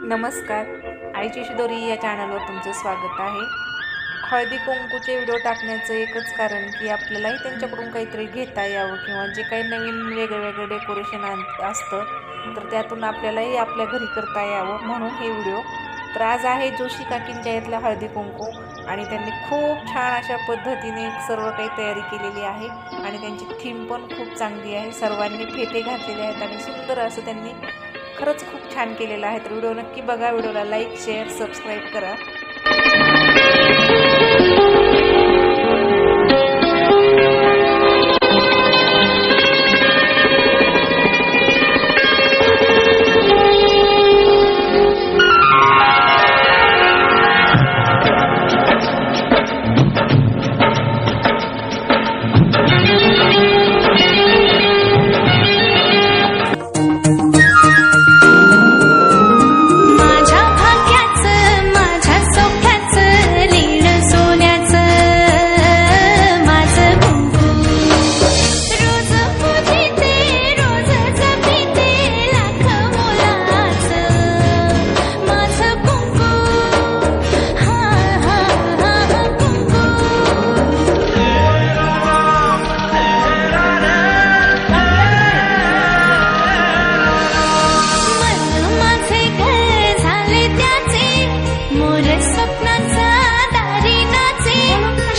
नमस्कार. आईची शिदोरी या चॅनलवर तुमचं स्वागत आहे. हळदी कुंकूचे व्हिडिओ टाकण्याचं एकच कारण की आपल्यालाही त्यांच्याकडून काहीतरी घेता यावं किंवा जे काही नवीन वेगळं वेगळं डेकोरेशन आण असतं तर त्यातून आपल्यालाही आपल्या घरी करता यावं म्हणून हे व्हिडिओ. तर आज आहे जोशी काकींच्या इथला हळदी कुंकू आणि त्यांनी खूप छान अशा पद्धतीने सर्व काही तयारी केलेली आहे आणि त्यांची थीम पण खूप चांगली आहे. सर्वांनी फेटे घातलेले आहेत आणि सुंदर असं त्यांनी खरंच खूप छान केलेलं आहे तर व्हिडिओ. नक्की बघा व्हिडिओला लाईक शेअर सबस्क्राईब करा.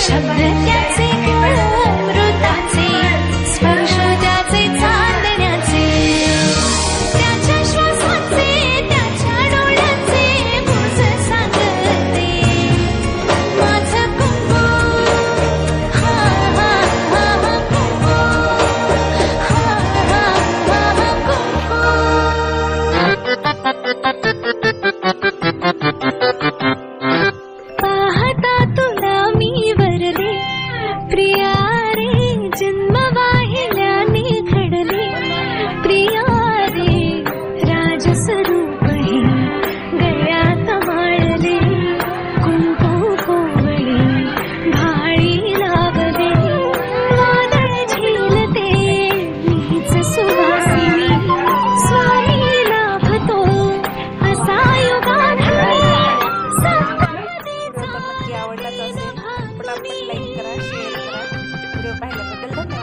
Shabbat. processing. Pernah play crush, share crush. Udah pahit, betul kan?